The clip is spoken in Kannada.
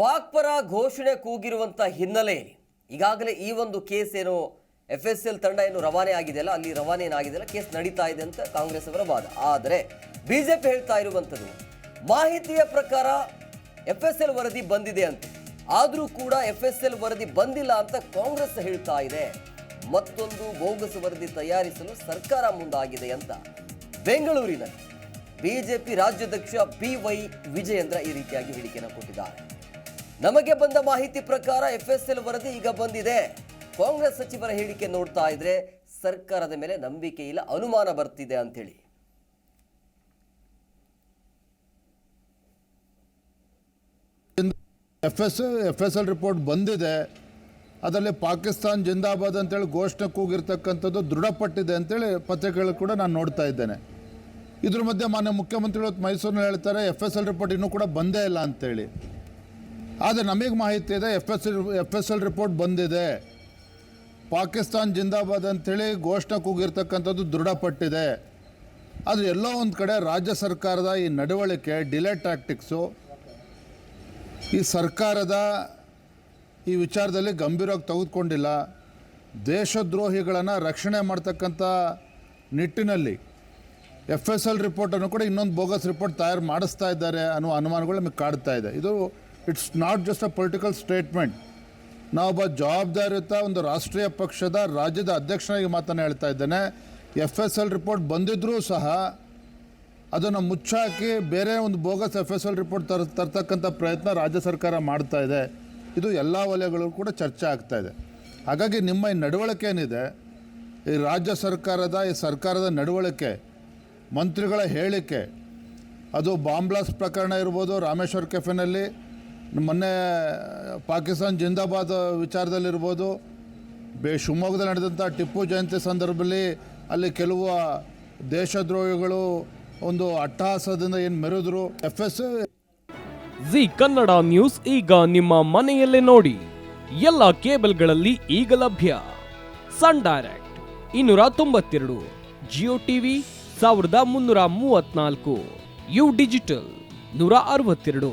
ಪಾಕ್ ಪರ ಘೋಷಣೆ ಕೂಗಿರುವಂಥ ಹಿನ್ನೆಲೆಯಲ್ಲಿ ಈಗಾಗಲೇ ಈ ಒಂದು ಕೇಸ್ ಏನು ಎಫ್ ಎಸ್ ಎಲ್ ತಂಡ ಏನು ರವಾನೆ ಆಗಿದೆಯಲ್ಲ ಅಲ್ಲಿ? ರವಾನೆ ಏನಾಗಿದೆಯಲ್ಲ ಕೇಸ್ ನಡೀತಾ ಇದೆ ಅಂತ ಕಾಂಗ್ರೆಸ್ ಅವರ ವಾದ. ಆದರೆ ಬಿಜೆಪಿ ಹೇಳ್ತಾ ಇರುವಂಥದ್ದು, ಮಾಹಿತಿಯ ಪ್ರಕಾರ ಎಫ್ ಎಸ್ ಎಲ್ ವರದಿ ಬಂದಿದೆ ಅಂತ. ಆದರೂ ಕೂಡ ಎಫ್ ಎಸ್ ಎಲ್ ವರದಿ ಬಂದಿಲ್ಲ ಅಂತ ಕಾಂಗ್ರೆಸ್ ಹೇಳ್ತಾ ಇದೆ. ಮತ್ತೊಂದು ಬೋಗಸ್ ವರದಿ ತಯಾರಿಸಲು ಸರ್ಕಾರ ಮುಂದಾಗಿದೆ ಅಂತ. ಬೆಂಗಳೂರಿನಲ್ಲಿ ಬಿಜೆಪಿ ರಾಜ್ಯಾಧ್ಯಕ್ಷ ಬಿ ವೈ ವಿಜಯೇಂದ್ರ ಈ ರೀತಿಯಾಗಿ ಹೇಳಿಕೆಯನ್ನು ಕೊಟ್ಟಿದ್ದಾರೆ. ನಮಗೆ ಬಂದ ಮಾಹಿತಿ ಪ್ರಕಾರ ಎಫ್ ಎಸ್ ಎಲ್ ವರದಿ ಈಗ ಬಂದಿದೆ. ಕಾಂಗ್ರೆಸ್ ಸಚಿವರ ಹೇಳಿಕೆ ನೋಡ್ತಾ ಇದ್ರೆ ಸರ್ಕಾರದ ಮೇಲೆ ನಂಬಿಕೆ ಇಲ್ಲ, ಅನುಮಾನ ಬರ್ತಿದೆ ಅಂತೇಳಿ F S F S L report ಬಂದಿದೆ. ಅದರಲ್ಲಿ ಪಾಕಿಸ್ತಾನ್ ಜಿಂದಾಬಾದ್ ಅಂತೇಳಿ ಘೋಷಣೆ ಕೂಗಿರ್ತಕ್ಕಂಥದ್ದು ದೃಢಪಟ್ಟಿದೆ ಅಂತೇಳಿ ಪತ್ರಿಕೆಗಳು ಕೂಡ ನಾನು ನೋಡ್ತಾ ಇದ್ದೇನೆ. ಇದ್ರ ಮಧ್ಯೆ ಮಾನ್ಯ ಮುಖ್ಯಮಂತ್ರಿಗಳು ಮೈಸೂರಿನಲ್ಲಿ ಹೇಳ್ತಾರೆ ಎಫ್ ಎಸ್ ಎಲ್ ರಿಪೋರ್ಟ್ ಇನ್ನೂ ಕೂಡ ಬಂದೇ ಇಲ್ಲ ಅಂತೇಳಿ. ಆದರೆ ನಮಗೆ ಮಾಹಿತಿ ಇದೆ F S F S L report ಬಂದಿದೆ. ಪಾಕಿಸ್ತಾನ್ ಜಿಂದಾಬಾದ್ ಅಂತೇಳಿ ಘೋಷಣೆ ಕೂಗಿರ್ತಕ್ಕಂಥದ್ದು ದೃಢಪಟ್ಟಿದೆ. ಆದರೆ ಎಲ್ಲೋ ಒಂದು ಕಡೆ ರಾಜ್ಯ ಸರ್ಕಾರದ ಈ ನಡವಳಿಕೆ ಡಿಲೇ ಟ್ಯಾಕ್ಟಿಕ್ಸು ಈ ಸರ್ಕಾರದ ಈ ವಿಚಾರದಲ್ಲಿ ಗಂಭೀರವಾಗಿ ತೆಗೆದುಕೊಂಡಿಲ್ಲ. ದೇಶದ್ರೋಹಿಗಳನ್ನು ರಕ್ಷಣೆ ಮಾಡ್ತಕ್ಕಂಥ ನಿಟ್ಟಿನಲ್ಲಿ ಎಫ್ ಎಸ್ ಎಲ್ ರಿಪೋರ್ಟನ್ನು ಕೂಡ ಇನ್ನೊಂದು ಬೋಗಸ್ ರಿಪೋರ್ಟ್ ತಯಾರು ಮಾಡಿಸ್ತಾ ಇದ್ದಾರೆ ಅನ್ನೋ ಅನುಮಾನಗಳು ನಮಗೆ ಕಾಡ್ತಾ ಇದೆ. ಇದು it's not just a political statement ನಾವೊಬ್ಬ ಜವಾಬ್ದಾರಿಯುತ ಒಂದು ರಾಷ್ಟ್ರೀಯ ಪಕ್ಷದ ರಾಜ್ಯದ ಅಧ್ಯಕ್ಷನಾಗಿ ಮಾತನ್ನು ಹೇಳ್ತಾ ಇದ್ದೇನೆ. ಎಫ್ ಎಸ್ ಎಲ್ ರಿಪೋರ್ಟ್ ಬಂದಿದ್ದರೂ ಸಹ ಅದನ್ನು ಮುಚ್ಚಾಕಿ ಬೇರೆ ಒಂದು bogus F S L report ತರ, ತರ್ತಕ್ಕಂಥ ಪ್ರಯತ್ನ ರಾಜ್ಯ ಸರ್ಕಾರ ಮಾಡ್ತಾ ಇದೆ. ಇದು ಎಲ್ಲ ವಲಯಗಳು ಕೂಡ ಚರ್ಚೆ ಆಗ್ತಾ ಇದೆ. ಹಾಗಾಗಿ ನಿಮ್ಮ ಈ ನಡವಳಿಕೆ ಏನಿದೆ? ಈ ರಾಜ್ಯ ಸರ್ಕಾರದ, ಈ ಸರ್ಕಾರದ ನಡವಳಿಕೆ, ಮಂತ್ರಿಗಳ ಹೇಳಿಕೆ, ಅದು ಬಾಂಬ್ಲಾಸ್ ಪ್ರಕರಣ ಇರ್ಬೋದು, ರಾಮೇಶ್ವರ ಕೆಫೆನಲ್ಲಿ ಮೊನ್ನೆ ಪಾಕಿಸ್ತಾನ್ ಜಿಂದಾಬಾದ್ ವಿಚಾರದಲ್ಲಿರ್ಬೋದು, ಬೇ ಶಿವಮೊಗ್ಗದಲ್ಲಿ ನಡೆದಂಥ ಟಿಪ್ಪು ಜಯಂತಿ ಸಂದರ್ಭದಲ್ಲಿ ಅಲ್ಲಿ ಕೆಲವು ದೇಶದ್ರೋಹಿಗಳು ಒಂದು ಅಟ್ಟಹಾಸದಿಂದ ಏನು ಮೆರೆದ್ರು. F S G Kannada news ಈಗ ನಿಮ್ಮ ಮನೆಯಲ್ಲೇ ನೋಡಿ. ಎಲ್ಲ ಕೇಬಲ್ಗಳಲ್ಲಿ ಈಗ ಲಭ್ಯ. ಸನ್ ಡೈರೆಕ್ಟ್ ಇನ್ನೂರ ತೊಂಬತ್ತೆರಡು, ಜಿಯೋ ಟಿವಿ ಸಾವಿರದ ಮುನ್ನೂರ ಮೂವತ್ನಾಲ್ಕು ಯು ಡಿಜಿಟಲ್ ನೂರ ಅರವತ್ತೆರಡು.